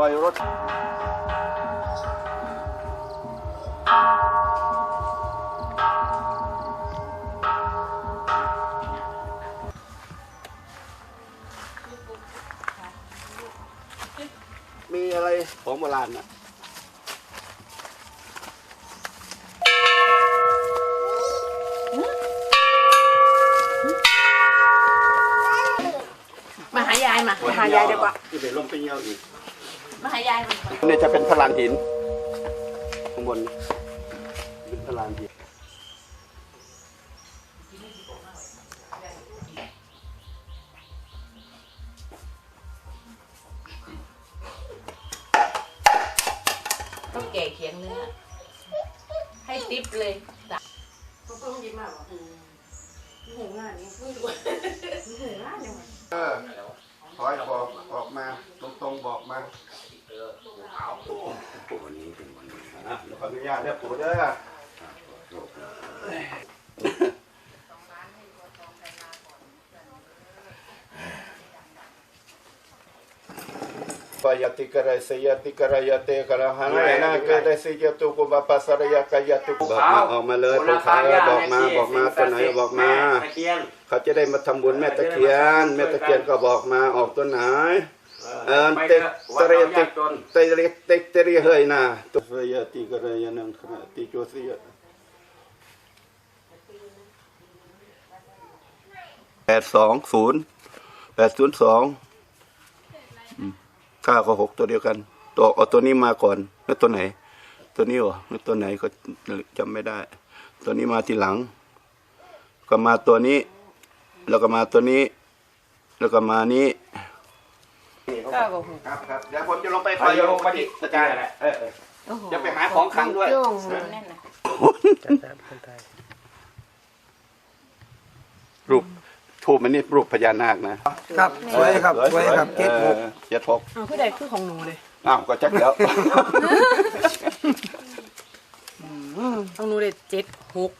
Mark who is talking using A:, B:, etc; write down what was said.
A: อยรถ มีอะไรของโบราณน่ะ
B: มาหายายมา
A: หายายดีกว่าเดี๋ยวลงไปเยี่ยวอีก
B: มาหายายมา
A: นี่จะเป็นพลานหินข้างบนเป็นพลานหิน
B: ต้องแก่เคียงเนื้อให้ติ๊บเลย
A: เออขอให้บอกออกมา ตรงๆบอกมาปู่ วันนี้เป็นวันนี้นะขออนุญาตเรียกปู่เด้อปายติกระเสยติกระยเตกระหันนาเกเดสิยตุกุบปัสระยกายตุบอกมาออกมาเลยปู่ขาบอกมาบอกมาตัวไหนบอกมา
C: เขา
A: จะได้มาทำบุญแม่ตะเคียน แม่ตะเคียนก็บอกมาออกตัวไหน เออ
C: ไป
A: เต็ก
C: ถอะ
A: เต
C: วัด
A: รี
C: เรา
A: ติ
C: ยากจน
A: เตรีเต็กเตรีเฮยนะตุเสยติกระยานังขณะติโจเสยแปดสองศูนย์แปดศูนย์สองข้าก็หกตัวเดียวกัน ตัวเอาตัวนี้มาก่อนแล้วตัวไหน ตัวนี้วะแล้วตัวไหนก็จำไม่ได้ ตัวนี้มาทีหลัง ก็มาตัวนี้ แล้วก็มาตัวนี้ แล้วก็มานี้
B: ก้ากับ
A: ครับครับเดี๋ยวผมจะลงไป
C: คอยลงไปที่กระจายแหละเออเออ
A: จะไปหาของขังด้วย
B: โงเลยน่นนะ
A: รูปทูบมันนี่รูปพญานาคนะครับ
D: สวยครับสวยครับเจ็ดหก
A: เจ็ดหก
B: อ้าวใดคือของหนูเลย
A: อ้าวก็จักแล้ว
B: ของหนูเลยเจ็ดหก